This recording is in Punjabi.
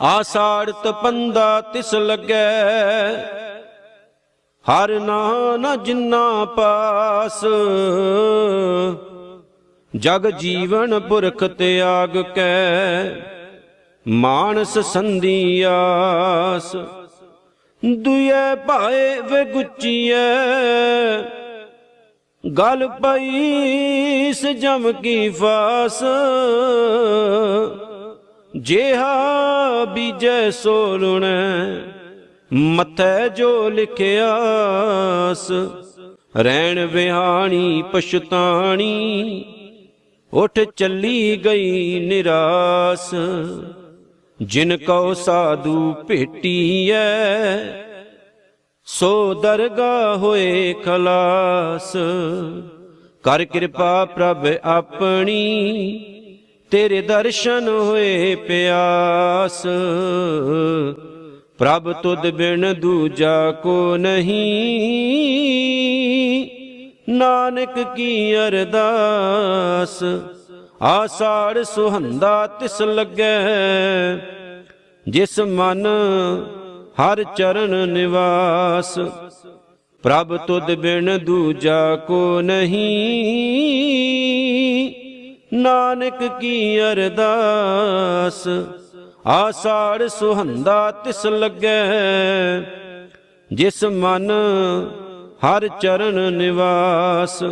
ਆਸਾੜ ਤਪੰਦਾ ਤਿਸ ਲੱਗੈ। ਹਰ ਨਾ ਜਿੰਨਾ ਪਾਸ, ਜਗ ਜੀਵਨ ਪੁਰਖ ਤਿਆਗ ਕੈ। ਮਾਨਸ ਸੰਧੀਆਸ ਦੁਇ ਭਾਏ ਵਿਗੁਚੀਐ ਗਲ ਪਈ ਸ ਜਮ ਕੀ ਫਾਸ ਜਿਹਾ ਬੀਜੈ ਸੋ ਲੁਣੈ ਮਥੈ ਜੋ ਲਿਖਿਆਸ ਰਹਿਣ ਵਿਹਾਣੀ ਪਛਤਾਣੀ, ਉਠ ਚੱਲੀ ਗਈ ਨਿਰਾਸ, ਜਿਨ ਕਉ ਸਾਧੂ ਭੇਟੀਐ, ਸੋ ਦਰਗਾ ਹੋਏ ਖਲਾਸ, ਕਰ ਕਿਰਪਾ ਪ੍ਰਭ ਆਪਣੀ ਤੇਰੇ ਦਰਸ਼ਨ ਹੋਏ ਪਿਆਸ। ਪ੍ਰਭ ਤੁਧ ਬਿਨ ਦੂਜਾ ਕੋ ਨਹੀਂ। ਨਾਨਕ ਕੀ ਅਰਦਾਸ। ਆਸਾੜ ਸੁਹੰਦਾ ਤਿਸ ਲੱਗੈ। ਜਿਸ ਮਨ ਹਰ ਚਰਨ ਨਿਵਾਸ। ਪ੍ਰਭ ਤੁਧ ਬਿਨ ਦੂਜਾ ਕੋ ਨਹੀਂ। ਨਾਨਕ ਕੀ ਅਰਦਾਸ? ਆਸਾੜ ਸੁਹੰਦਾ ਤਿਸ ਲੱਗੈ ਜਿਸ ਮਨ ਹਰ ਚਰਨ ਨਿਵਾਸ।